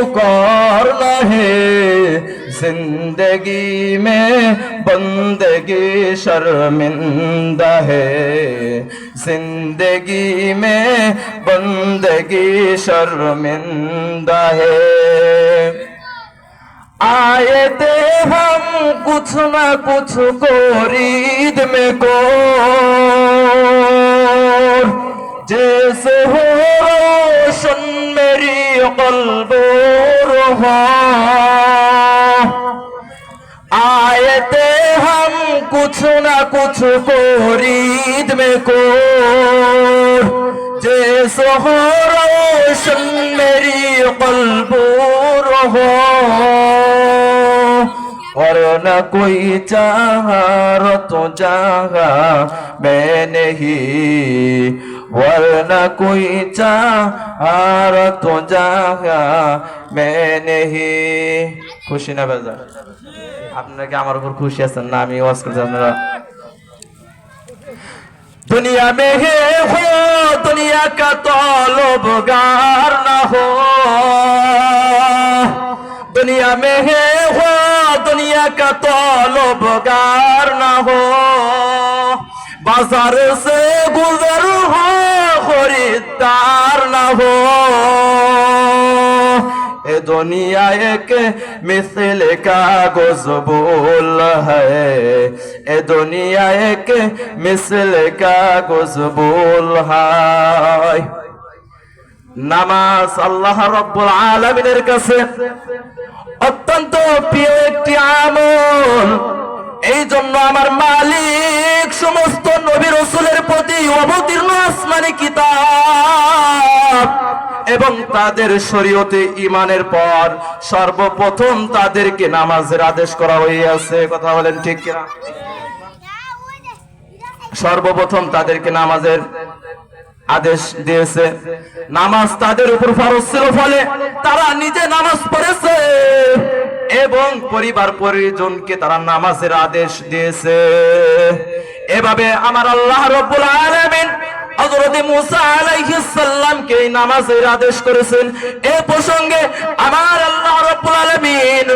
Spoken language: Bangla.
करना है जिंदगी में बंदगी शर्मिंदा है जिंदगी में बंदगी शर्मिंदा है आए थे हम कुछ ना कुछ खरीद में को قلب آئے ہم کچھ نہ کچھ فرید میں کو جیسو ہو روشن میری قلب روح اور نہ کوئی چاہا رتو چاہا میں نہیں वरना कोई चाह तो चाहा मैं नहीं খুশি না বেজার আপনারা কি আমার উপর খুশি আছেন না আমি ওয়াজ করছি আপনারা दुनिया में है हो दुनिया का तौलबगार ना हो दुनिया में है हो दुनिया का तौलबगार ना हो बाजार से गुजर हो खरीदार ना हो ए दुनिया एक मिसल का गुजबुल है ए दुनिया एक मिसल का गुजबुल है নামাজ আল্লাহ রব্বুল আলমিনের কাছে অত্যন্ত প্রিয় একটি আমল এই জন্য আমার মালিক সমস্ত নবী রসুলের প্রতি অবতীর্ণ আসমানি কিতাব এবং তাদের শরীয়তে ইমানের পর সর্বপ্রথম তাদেরকে নামাজের আদেশ করা হইয়াছে। কথা বলেন ঠিক কিনা? সর্বপ্রথম তাদেরকে নামাজের আদেশ দিয়েছে। নামাজ তাদের উপর ফরজ ছিল ফলে তারা নিজে নামাজ পড়েছে এবং পরিবার পরিজনকে তারা নামাজের আদেশ দিয়েছে। এভাবে আমার আল্লাহ রব্বুল আলামিন হযরত মুসা আলাইহিস সালামকে নামাজের আদেশ করেছেন। এ প্রসঙ্গে আমার আল্লাহ রব্বুল আলামিন